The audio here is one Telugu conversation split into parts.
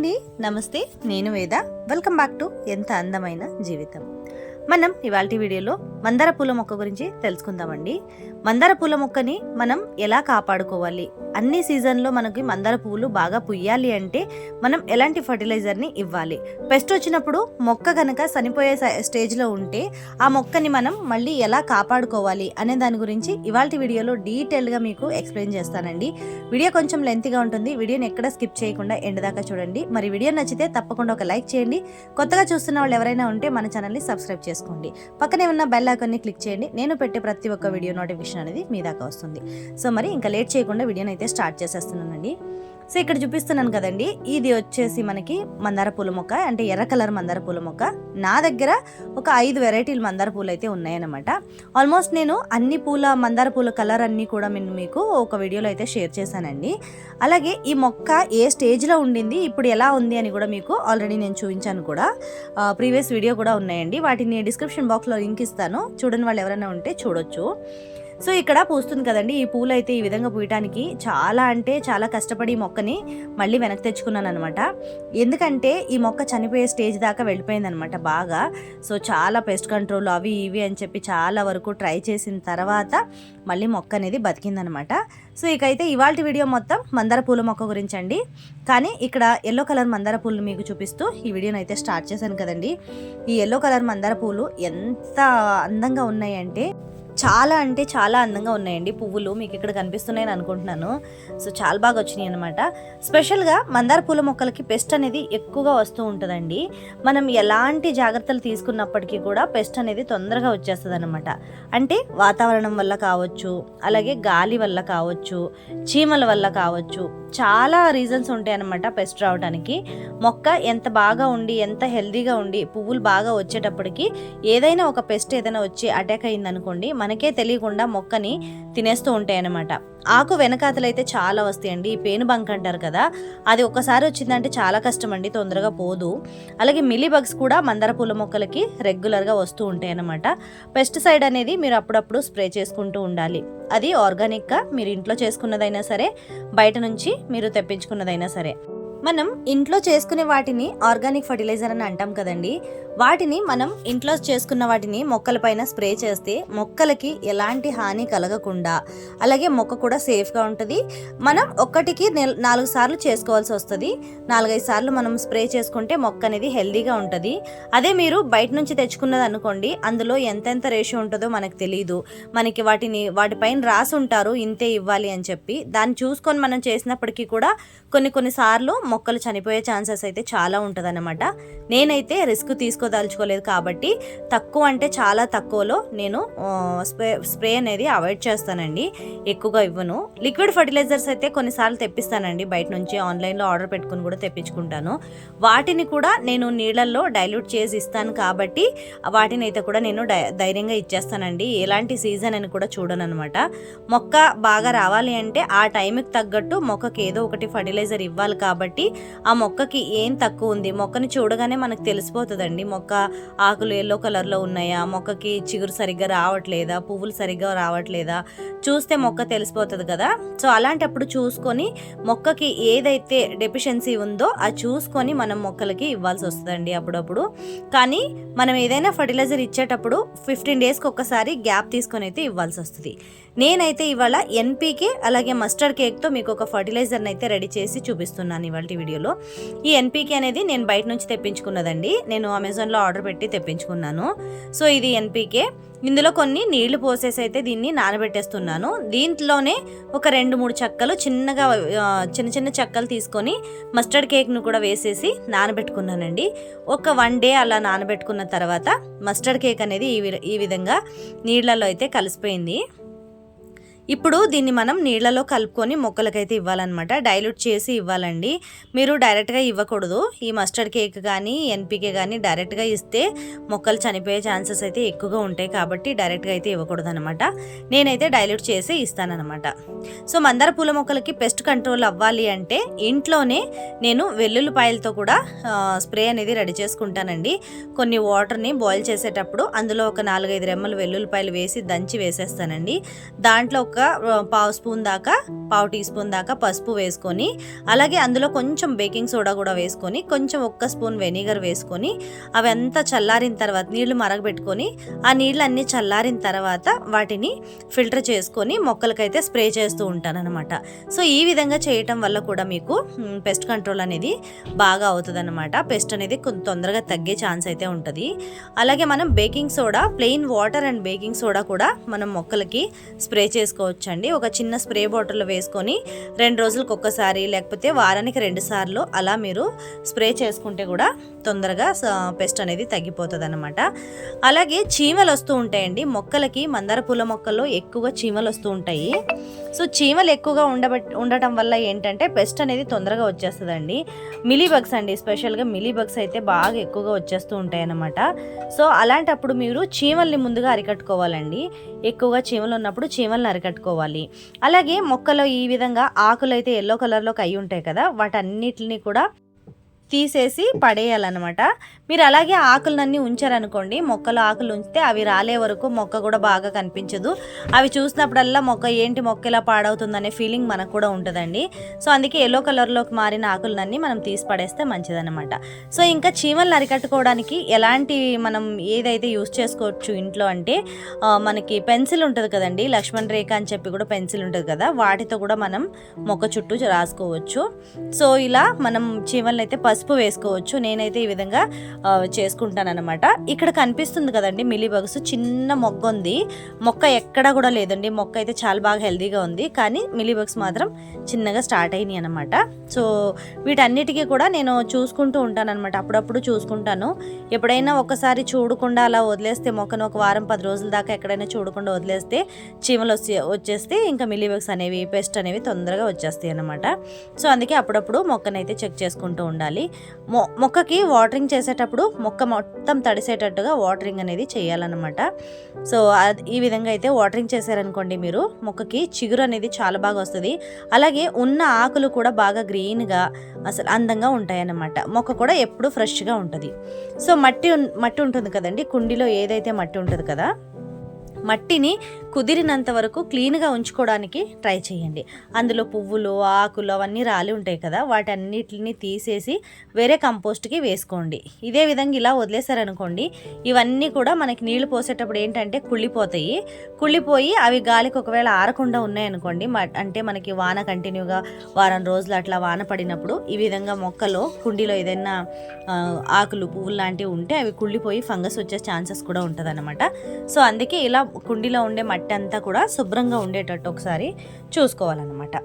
అండి. నమస్తే నేను వేద. వెల్కమ్ బ్యాక్ టు ఎంత అందమైన జీవితం. మనం ఇవాళ వీడియోలో మందార పూల మొక్క గురించి తెలుసుకుందామండి. మందార పూల మొక్కని మనం ఎలా కాపాడుకోవాలి? అన్ని సీజన్లో మనకి మందార పువ్వులు బాగా పుయ్యాలి అంటే మనం ఎలాంటి ఫర్టిలైజర్ని ఇవ్వాలి? పెస్ట్ వచ్చినప్పుడు మొక్క కనుక చనిపోయే స్టేజ్లో ఉంటే ఆ మొక్కని మనం మళ్ళీ ఎలా కాపాడుకోవాలి అనే దాని గురించి ఇవాళ వీడియోలో డీటెయిల్గా మీకు ఎక్స్ప్లెయిన్ చేస్తానండి. వీడియో కొంచెం లెంత్గా ఉంటుంది. వీడియోని ఎక్కడ స్కిప్ చేయకుండా ఎండ్ దాకా చూడండి. మరి వీడియో నచ్చితే తప్పకుండా ఒక లైక్ చేయండి. కొత్తగా చూస్తున్న వాళ్ళు ఎవరైనా ఉంటే మన ఛానల్ని సబ్స్క్రైబ్ చేసుకోండి. పక్కనే ఉన్న బెల్ ఐకాన్ని క్లిక్ చేయండి. నేను పెట్టే ప్రతి ఒక్క వీడియో నోటిఫికేషన్ అనేది మీ దాకా వస్తుంది. సో మరి ఇంకా లేట్ చేయకుండా వీడియోని అయితే స్టార్ట్ చేసేస్తున్నానండి. సో ఇక్కడ చూపిస్తున్నాను కదండి. ఇది వచ్చేసి మనకి మందార పూల మొక్క అంటే ఎర్ర కలర్ మందార పూల మొక్క. నా దగ్గర ఒక ఐదు వెరైటీలు మందార పూలు అయితే ఉన్నాయన్నమాట. ఆల్మోస్ట్ నేను అన్ని పూల మందార పూల కలర్ అన్నీ కూడా నేను మీకు ఒక వీడియోలో అయితే షేర్ చేశానండి. అలాగే ఈ మొక్క ఏ స్టేజ్లో ఉండింది ఇప్పుడు ఎలా ఉంది అని కూడా మీకు ఆల్రెడీ నేను చూపించాను కూడా. ప్రీవియస్ వీడియో కూడా ఉన్నాయండి. వాటిని డిస్క్రిప్షన్ బాక్స్లో లింక్ ఇస్తాను. చూడని వాళ్ళు ఎవరైనా ఉంటే చూడొచ్చు. సో ఇక్కడ పూస్తుంది కదండి ఈ పూలు అయితే ఈ విధంగా పూయటానికి చాలా అంటే చాలా కష్టపడి ఈ మొక్కని మళ్ళీ వెనక్కి తెచ్చుకున్నాను అనమాట ఎందుకంటే ఈ మొక్క చనిపోయే స్టేజ్ దాకా వెళ్ళిపోయిందనమాట బాగా. సో చాలా పెస్ట్ కంట్రోల్ అవి ఇవి అని చెప్పి చాలా వరకు ట్రై చేసిన తర్వాత మళ్ళీ మొక్క అనేది బతికిందనమాట సో ఇకైతే ఇవాళ వీడియో మొత్తం మందార పూల మొక్క గురించి అండి కానీ ఇక్కడ ఎల్లో కలర్ మందార పూలు మీకు చూపిస్తూ ఈ వీడియోని అయితే స్టార్ట్ చేశాను కదండి. ఈ ఎల్లో కలర్ మందార పూలు ఎంత అందంగా ఉన్నాయంటే చాలా అంటే చాలా అందంగా ఉన్నాయండి పువ్వులు. మీకు ఇక్కడ కనిపిస్తున్నాయని అనుకుంటున్నాను. సో చాలా బాగా వచ్చినాయి అనమాట స్పెషల్గా మందార పూల మొక్కలకి పెస్ట్ అనేది ఎక్కువగా వస్తూ ఉంటుందండి. మనం ఎలాంటి జాగ్రత్తలు తీసుకున్నప్పటికీ కూడా పెస్ట్ అనేది తొందరగా వచ్చేస్తుంది అనమాట అంటే వాతావరణం వల్ల కావచ్చు అలాగే గాలి వల్ల కావచ్చు చీమల వల్ల కావచ్చు చాలా రీజన్స్ ఉంటాయన్నమాట పెస్ట్ రావడానికి మొక్క ఎంత బాగా ఉండి ఎంత హెల్దీగా ఉండి పువ్వులు బాగా వచ్చేటప్పటికి ఏదైనా ఒక పెస్ట్ ఏదైనా వచ్చి అటాక్ అయిందనుకోండి మనకే తెలియకుండా మొక్కని తినేస్తూ ఉంటాయి అన్నమాట ఆకు వెనకాతలైతే చాలా వస్తాయండి. ఈ పేను బంక్ అంటారు కదా అది ఒక్కసారి వచ్చిందంటే చాలా కష్టం అండి తొందరగా పోదు. అలాగే మిలీ బగ్స్ కూడా మందార పూల మొక్కలకి రెగ్యులర్గా వస్తూ ఉంటాయి అన్నమాట పెస్టిసైడ్ అనేది మీరు అప్పుడప్పుడు స్ప్రే చేసుకుంటూ ఉండాలి. అది ఆర్గానిక్గా మీరు ఇంట్లో చేసుకున్నదైనా సరే బయట నుంచి మీరు తెప్పించుకున్నదైనా సరే. మనం ఇంట్లో చేసుకునే వాటిని ఆర్గానిక్ ఫర్టిలైజర్ అని అంటాం కదండి. వాటిని మనం ఇంట్లో చేసుకున్న వాటిని మొక్కలపైన స్ప్రే చేస్తే మొక్కలకి ఎలాంటి హాని కలగకుండా అలాగే మొక్క కూడా సేఫ్గా ఉంటుంది. మనం ఒక్కటికి నెల- నాలుగు సార్లు చేసుకోవాల్సి వస్తుంది. నాలుగైదు సార్లు మనం స్ప్రే చేసుకుంటే మొక్క అనేది హెల్దీగా ఉంటుంది. అదే మీరు బయట నుంచి తెచ్చుకున్నది అనుకోండి అందులో ఎంతెంత రేషియో ఉంటుందో మనకు తెలియదు మనకి వాటిని వాటిపైన రాసి ఉంటారు ఇంతే ఇవ్వాలి అని చెప్పి. దాన్ని చూసుకొని మనం చేసినప్పటికీ కూడా కొన్ని కొన్ని సార్లు మొక్కలు చనిపోయే ఛాన్సెస్ అయితే చాలా ఉంటుందన్నమాట. నేనైతే రిస్క్ తీసుకోదలుచుకోలేదు కాబట్టి తక్కువ అంటే చాలా తక్కువలో నేను స్ప్రే స్ప్రే అనేది అవాయిడ్ చేస్తానండి. ఎక్కువగా ఇవ్వను. లిక్విడ్ ఫర్టిలైజర్స్ అయితే కొన్నిసార్లు తెప్పిస్తానండి. బయట నుంచి ఆన్లైన్లో ఆర్డర్ పెట్టుకుని కూడా తెప్పించుకుంటాను. వాటిని కూడా నేను నీళ్ళల్లో డైల్యూట్ చేసి ఇస్తాను కాబట్టి వాటిని అయితే కూడా నేను డై ధైర్యంగా ఇచ్చేస్తానండి. ఎలాంటి సీజన్ అని కూడా చూడను అనమాట మొక్క బాగా రావాలి అంటే ఆ టైంకి తగ్గట్టు మొక్కకి ఏదో ఒకటి ఫర్టిలైజర్ ఇవ్వాలి కాబట్టి ఆ మొక్కకి ఏం తక్కువ ఉంది? మొక్కని చూడగానే మనకు తెలిసిపోతుందండి. మొక్క ఆకులు ఎల్లో కలర్లో ఉన్నాయా? మొక్కకి చిగురు సరిగ్గా రావట్లేదా? పువ్వులు సరిగ్గా రావట్లేదా? చూస్తే మొక్క తెలిసిపోతుంది కదా? సో అలాంటప్పుడు చూసుకొని మొక్కకి ఏదైతే డెఫిషియన్సీ ఉందో అది చూసుకొని మనం మొక్కలకి ఇవ్వాల్సి వస్తుందండి అప్పుడప్పుడు. కానీ మనం ఏదైనా ఫర్టిలైజర్ ఇచ్చేటప్పుడు ఫిఫ్టీన్ డేస్కి ఒక్కసారి గ్యాప్ తీసుకొని అయితే ఇవ్వాల్సి వస్తుంది. నేనైతే ఇవాళ ఎన్పీకే అలాగే మస్టర్డ్ కేక్తో మీకు ఒక ఫర్టిలైజర్ని అయితే రెడీ చేసి చూపిస్తున్నాను ఇవాళ వీడియోలో. ఈ ఎన్పీకే అనేది నేను బయట నుంచి తెప్పించుకున్నదండి. నేను అమెజాన్లో ఆర్డర్ పెట్టి తెప్పించుకున్నాను. సో ఇది ఎన్పీకే. ఇందులో కొన్ని నీళ్ళు పోసేసి అయితే దీన్ని నానబెట్టేస్తున్నాను. దీంట్లోనే ఒక రెండు మూడు చెక్కలు చిన్నగా చిన్న చిన్న చెక్కలు తీసుకొని మస్టర్డ్ కేక్ను కూడా వేసేసి నానబెట్టుకున్నానండి. ఒక వన్ డే అలా నానబెట్టుకున్న తర్వాత మస్టర్డ్ కేక్ అనేది ఈ ఈ విధంగా నీళ్ళలో అయితే కలిసిపోయింది. ఇప్పుడు దీన్ని మనం నీళ్ళలో కలుపుకొని మొక్కలకైతే ఇవ్వాలన్నమాట. డైల్యూట్ చేసి ఇవ్వాలండి. మీరు డైరెక్ట్గా ఇవ్వకూడదు. ఈ మస్టర్డ్ కేక్ కానీ ఎన్పికే కానీ డైరెక్ట్గా ఇస్తే మొక్కలు చనిపోయే ఛాన్సెస్ అయితే ఎక్కువగా ఉంటాయి కాబట్టి డైరెక్ట్గా అయితే ఇవ్వకూడదు అనమాట నేనైతే డైల్యూట్ చేసి ఇస్తానన్నమాట. సో మందార పూల మొక్కలకి పెస్ట్ కంట్రోల్ అవ్వాలి అంటే ఇంట్లోనే నేను వెల్లుల్లిపాయలతో కూడా స్ప్రే అనేది రెడీ చేసుకుంటానండి. కొన్ని వాటర్ని బాయిల్ చేసేటప్పుడు అందులో ఒక నాలుగైదు రెమ్మలు వెల్లుల్లిపాయలు వేసి దంచి వేసేస్తానండి. దాంట్లో ఒక దాకా పావు స్పూన్ దాకా పావు టీ స్పూన్ దాకా పసుపు వేసుకొని అలాగే అందులో కొంచెం బేకింగ్ సోడా కూడా వేసుకొని కొంచెం ఒక్క స్పూన్ వెనిగర్ వేసుకొని అవి అంతా చల్లారిన తర్వాత నీళ్ళు మరగబెట్టుకొని ఆ నీళ్ళు అన్నీ చల్లారిన తర్వాత వాటిని ఫిల్టర్ చేసుకొని మొక్కలకైతే స్ప్రే చేస్తూ ఉంటాను అనమాట సో ఈ విధంగా చేయటం వల్ల కూడా మీకు పెస్ట్ కంట్రోల్ అనేది బాగా అవుతుంది అనమాట పెస్ట్ అనేది కొంత తొందరగా తగ్గే ఛాన్స్ అయితే ఉంటుంది. అలాగే మనం baking soda plain water and baking soda కూడా మనం మొక్కలకి స్ప్రే చేసుకోవచ్చండి ఒక చిన్న స్ప్రే బాటిల్లో వేసుకొని రెండు రోజులకు ఒక్కసారి లేకపోతే వారానికి రెండు సార్లు అలా మీరు స్ప్రే చేసుకుంటే కూడా తొందరగా పెస్ట్ అనేది తగ్గిపోతుంది అనమాట అలాగే చీమలు వస్తూ ఉంటాయండి. మొక్కలకి మందార పూల మొక్కల్లో ఎక్కువగా చీమలు వస్తూ ఉంటాయి. సో చీమలు ఎక్కువగా ఉండబట్ ఉండటం వల్ల ఏంటంటే పెస్ట్ అనేది తొందరగా వచ్చేస్తుందండి. మిలీ బగ్స్ అండి స్పెషల్గా మిలీ బగ్స్ అయితే బాగా ఎక్కువగా వచ్చేస్తూ ఉంటాయి అన్నమాట సో అలాంటప్పుడు మీరు చీమల్ని ముందుగా అరికట్టుకోవాలండి. ఎక్కువగా చీమలు ఉన్నప్పుడు చీమల్ని అరికట్టుకోవాలి. అలాగే మొక్కలో ఈ విధంగా ఆకులు అయితే ఎల్లో కలర్లోకి అయి ఉంటాయి కదా వాటన్నిటిని కూడా తీసేసి పడేయాలన్నమాట. మీరు అలాగే ఆకులన్నీ ఉంచారనుకోండి మొక్కలు ఆకులు ఉంచితే అవి రాలే వరకు మొక్క కూడా బాగా కనిపించదు. అవి చూసినప్పుడల్లా మొక్క ఏంటి మొక్క ఇలా పాడవుతుందనే ఫీలింగ్ మనకు కూడా ఉంటుందండి. సో అందుకే ఎల్లో కలర్లోకి మారిన ఆకులన్నీ మనం తీసి పడేస్తే మంచిదన్నమాట. సో ఇంకా చీమలను అరికట్టుకోవడానికి ఎలాంటి మనం ఏదైతే యూస్ చేసుకోవచ్చు ఇంట్లో అంటే మనకి పెన్సిల్ ఉంటుంది కదండి లక్ష్మణ్ రేఖ అని చెప్పి కూడా పెన్సిల్ ఉంటుంది కదా వాటితో కూడా మనం మొక్క చుట్టూ రాసుకోవచ్చు. సో ఇలా మనం చీమలను అయితే పసుపు వేసుకోవచ్చు. నేనైతే ఈ విధంగా ఆ, చేసుకుంటానన్నమాట. ఇక్కడ కనిపిస్తుంది కదండి మిలీబగ్స్ చిన్న మొగ్గ ఉంది మొక్క ఎక్కడా కూడా లేదండి. మొక్క అయితే చాలా బాగా హెల్దీగా ఉంది. కానీ మిలీబగ్స్ మాత్రం చిన్నగా స్టార్ట్ అయినాయి అనమాట సో వీటన్నిటికీ కూడా నేను చూసుకుంటూ ఉంటాను అనమాట అప్పుడప్పుడు చూసుకుంటాను. ఎప్పుడైనా ఒకసారి చూడకుండా అలా వదిలేస్తే మొక్కను ఒక వారం పది రోజుల దాకా ఎక్కడైనా చూడకుండా వదిలేస్తే చీమలు వచ్చి వచ్చేస్తే ఇంకా మిలీబగ్స్ అనేవి పెస్ట్ అనేవి తొందరగా వచ్చేస్తాయి అనమాట సో అందుకే అప్పుడప్పుడు మొక్కనైతే చెక్ చేసుకుంటూ ఉండాలి. మొ మొక్కకి వాటరింగ్ చేసేటప్పుడు మొక్క మొత్తం తడిసేటట్టుగా వాటరింగ్ అనేది చేయాలన్నమాట. సో అది- ఈ విధంగా అయితే వాటరింగ్ చేశారనుకోండి మీరు మొక్కకి చిగురు అనేది చాలా బాగా వస్తుంది. అలాగే ఉన్న ఆకులు కూడా బాగా గ్రీన్గా అసలు అందంగా ఉంటాయన్నమాట. మొక్క కూడా ఎప్పుడు ఫ్రెష్గా ఉంటుంది. సో మట్టి మట్టి ఉంటుంది కదండి కుండీలో ఏదైతే మట్టి ఉంటుంది కదా మట్టిని కుదిరినంత వరకు క్లీన్గా ఉంచుకోవడానికి ట్రై చేయండి. అందులో పువ్వులు ఆకులు అవన్నీ రాలి ఉంటాయి కదా వాటన్నిటిని తీసేసి వేరే కంపోస్ట్కి వేసుకోండి. ఇదే విధంగా ఇలా వదిలేశారనుకోండి ఇవన్నీ కూడా మనకి నీళ్ళు పోసేటప్పుడు ఏంటంటే కుళ్ళిపోతాయి. కుళ్ళిపోయి అవి గాలికి ఒకవేళ ఆరకుండా ఉన్నాయనుకోండి మ- అంటే మనకి వాన కంటిన్యూగా వారం రోజులు అట్లా వాన పడినప్పుడు ఈ విధంగా మొక్కలో కుండీలో ఏదైనా ఆకులు పువ్వులు లాంటివి ఉంటే అవి కుళ్ళిపోయి ఫంగస్ వచ్చే ఛాన్సెస్ కూడా ఉంటుంది సో అందుకే ఇలా కుండీలో ఉండే మట్టి అంతా కూడా శుభ్రంగా ఉండేటట్టు ఒకసారి చూసుకోవాలన్నమాట.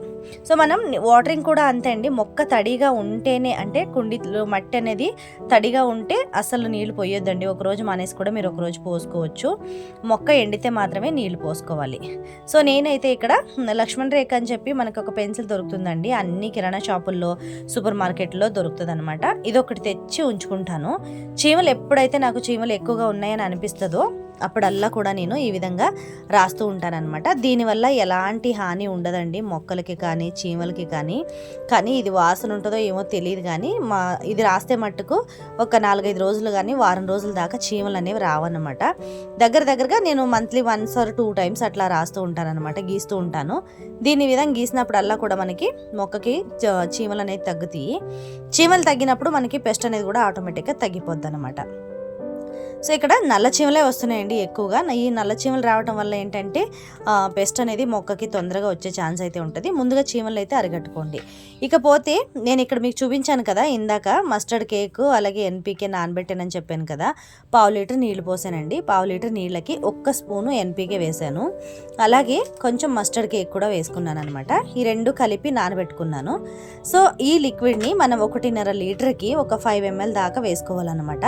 సో మనం వాటరింగ్ కూడా అంతే అండి. మొక్క తడిగా ఉంటేనే అంటే కుండీలో మట్టి అనేది తడిగా ఉంటే అసలు నీళ్ళు పోయొద్దండి. ఒకరోజు మానేసి కూడా మీరు ఒకరోజు పోసుకోవచ్చు. మొక్క ఎండితే మాత్రమే నీళ్ళు పోసుకోవాలి. సో నేనైతే ఇక్కడ లక్ష్మణ్ రేఖ అని చెప్పి మనకు ఒక పెన్సిల్ దొరుకుతుందండి. అన్ని కిరాణా షాపుల్లో సూపర్ మార్కెట్లో దొరుకుతుంది అనమాట ఇది ఒకటి తెచ్చి ఉంచుకుంటాను. చీమలు ఎప్పుడైతే నాకు చీమలు ఎక్కువగా ఉన్నాయని అనిపిస్తుందో అప్పుడల్లా కూడా నేను ఈ విధంగా రా రాస్తూ ఉంటానన్నమాట. దీనివల్ల ఎలాంటి హాని ఉండదండి. మొక్కలకి కానీ చీమలకి కానీ. కానీ ఇది వాసన ఉంటుందో ఏమో తెలియదు కానీ మా ఇది రాస్తే మట్టుకు ఒక నాలుగైదు రోజులు కానీ వారం రోజుల దాకా చీమలు అనేవి రావన్నమాట. దగ్గర దగ్గరగా నేను monthly once or two times అట్లా రాస్తూ ఉంటానన్నమాట గీస్తూ ఉంటాను. దీని విధంగా గీసినప్పుడల్లా కూడా మనకి మొక్కకి చీమలు అనేది తగ్గుతాయి చీమలు తగ్గినప్పుడు మనకి పెస్ట్ అనేది కూడా ఆటోమేటిక్గా తగ్గిపోద్ది అనమాట సో ఇక్కడ నల్ల చీమలే వస్తున్నాయండి ఎక్కువగా. ఈ నల్ల చీమలు రావటం వల్ల ఏంటంటే పెస్ట్ అనేది మొక్కకి తొందరగా వచ్చే ఛాన్స్ అయితే ఉంటుంది. ముందుగా చీమలు అయితే అరగట్టుకోండి ఇకపోతే నేను ఇక్కడ మీకు చూపించాను కదా ఇందాక మస్టర్డ్ కేక్ అలాగే ఎన్పీకే నానబెట్టానని చెప్పాను కదా పావు లీటర్ నీళ్ళు పోసానండి. పావు లీటర్ నీళ్ళకి ఒక్క స్పూను ఎన్పీకే వేసాను. అలాగే కొంచెం మస్టర్డ్ కేక్ కూడా వేసుకున్నాను అనమాట ఈ రెండు కలిపి నానబెట్టుకున్నాను. సో ఈ లిక్విడ్ని మనం ఒకటిన్నర లీటర్కి ఒక ఫైవ్ ఎంఎల్ దాకా వేసుకోవాలన్నమాట.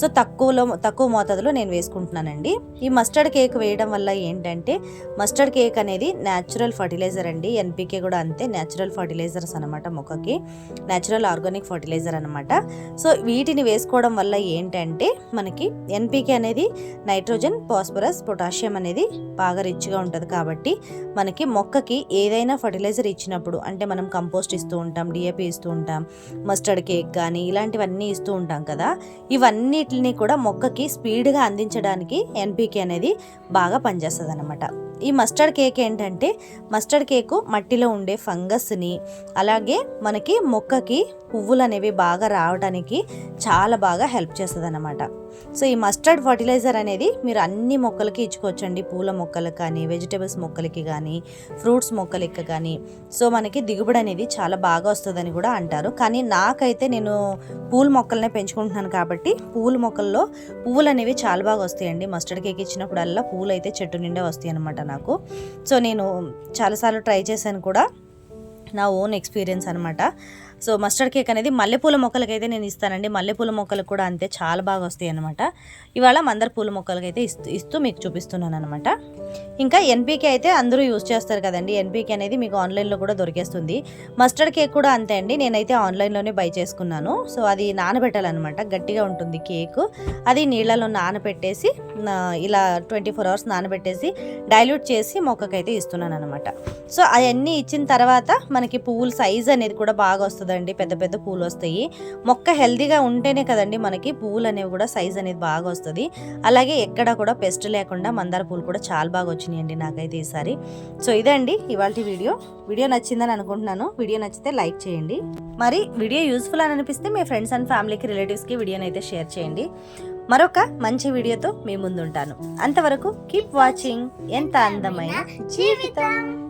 సో తక్కువలో తక్కువ తక్కువ మోతాదులో నేను వేసుకుంటున్నానండి. ఈ మస్టర్డ్ కేక్ వేయడం వల్ల ఏంటంటే మస్టర్డ్ కేక్ అనేది న్యాచురల్ ఫర్టిలైజర్ అండి. ఎన్పికే కూడా అంతే న్యాచురల్ ఫర్టిలైజర్స్ అనమాట మొక్కకి. న్యాచురల్ ఆర్గానిక్ ఫర్టిలైజర్ అనమాట సో వీటిని వేసుకోవడం వల్ల ఏంటంటే మనకి ఎన్పికే అనేది నైట్రోజన్ ఫాస్ఫరస్ పొటాషియం అనేది బాగా రిచ్గా ఉంటుంది కాబట్టి మనకి మొక్కకి ఏదైనా ఫర్టిలైజర్ ఇచ్చినప్పుడు అంటే మనం కంపోస్ట్ ఇస్తూ ఉంటాం డిఏపి ఇస్తూ ఉంటాం మస్టర్డ్ కేక్ కానీ ఇలాంటివన్నీ ఇస్తూ ఉంటాం కదా ఇవన్నిటిని కూడా మొక్కకి స్పీడ్గా అందించడానికి ఎన్పికే అనేది బాగా పనిచేస్తుంది అనమాట ఈ మస్టర్డ్ కేక్ ఏంటంటే మస్టర్డ్ కేకు మట్టిలో ఉండే ఫంగస్ని అలాగే మనకి మొక్కకి పువ్వులు అనేవి బాగా రావడానికి చాలా బాగా హెల్ప్ చేస్తుంది అనమాట సో ఈ మస్టర్డ్ ఫర్టిలైజర్ అనేది మీరు అన్ని మొక్కలకి ఇచ్చుకోవచ్చండి. పూల మొక్కలకు కానీ వెజిటేబుల్స్ మొక్కలకి కానీ ఫ్రూట్స్ మొక్కలకి కానీ. సో మనకి దిగుబడి అనేది చాలా బాగా వస్తుందని కూడా అంటారు. కానీ నాకైతే నేను పూల మొక్కలనే పెంచుకుంటున్నాను కాబట్టి పూల మొక్కల్లో పువ్వులు అనేవి చాలా బాగా వస్తాయండి. మస్టర్డ్ కేక్ ఇచ్చినప్పుడల్లా పూలు అయితే చెట్టు నిండా వస్తాయి అనమాట నాకు. సో నేను చాలాసార్లు ట్రై చేశాను కూడా నా ఓన్ ఎక్స్పీరియన్స్ అనమాట సో మస్టర్డ్ కేక్ అనేది మల్లెపూల మొక్కలకైతే నేను ఇస్తానండి. మల్లెపూల మొక్కలకు కూడా అంతే చాలా బాగా వస్తాయి అనమాట ఇవాళ మందర పూల మొక్కలకైతే ఇస్తూ ఇస్తూ మీకు చూపిస్తున్నాను అనమాట ఇంకా ఎన్పీకే అయితే అందరూ యూజ్ చేస్తారు కదండి. ఎన్పీకే అనేది మీకు ఆన్లైన్లో కూడా దొరికేస్తుంది. మస్టర్డ్ కేక్ కూడా అంతే అండి. నేనైతే ఆన్లైన్లోనే బై చేసుకున్నాను. సో అది నానబెట్టాలన్నమాట. గట్టిగా ఉంటుంది కేక్. అది నీళ్ళలో నానబెట్టేసి ఇలా ట్వంటీ ఫోర్ అవర్స్ నానబెట్టేసి డైల్యూట్ చేసి మొక్కకైతే ఇస్తున్నాను అనమాట సో అవన్నీ ఇచ్చిన తర్వాత మనకి పువ్వుల సైజ్ అనేది కూడా బాగా వస్తుంది కదండి పెద్ద పెద్ద పూలు వస్తాయి మొక్క హెల్దీగా ఉంటేనే కదండి మనకి పువ్వులు అనేవి కూడా సైజ్ అనేది బాగా వస్తుంది. అలాగే ఎక్కడ కూడా పెస్ట్ లేకుండా మందార పూలు కూడా చాలా బాగా వచ్చినాయండి నాకైతే ఈసారి. సో ఇదండి ఇవాళ వీడియో. వీడియో నచ్చిందని అనుకుంటున్నాను. వీడియో నచ్చితే లైక్ చేయండి. మరి వీడియో యూస్ఫుల్ అని అనిపిస్తే మీ ఫ్రెండ్స్ అండ్ ఫ్యామిలీకి రిలేటివ్స్కి వీడియోని అయితే షేర్ చేయండి. మరొక మంచి వీడియోతో మీ ముందుంటాను. అంతవరకు కీప్ వాచింగ్. ఎంత అందమైన జీవితం.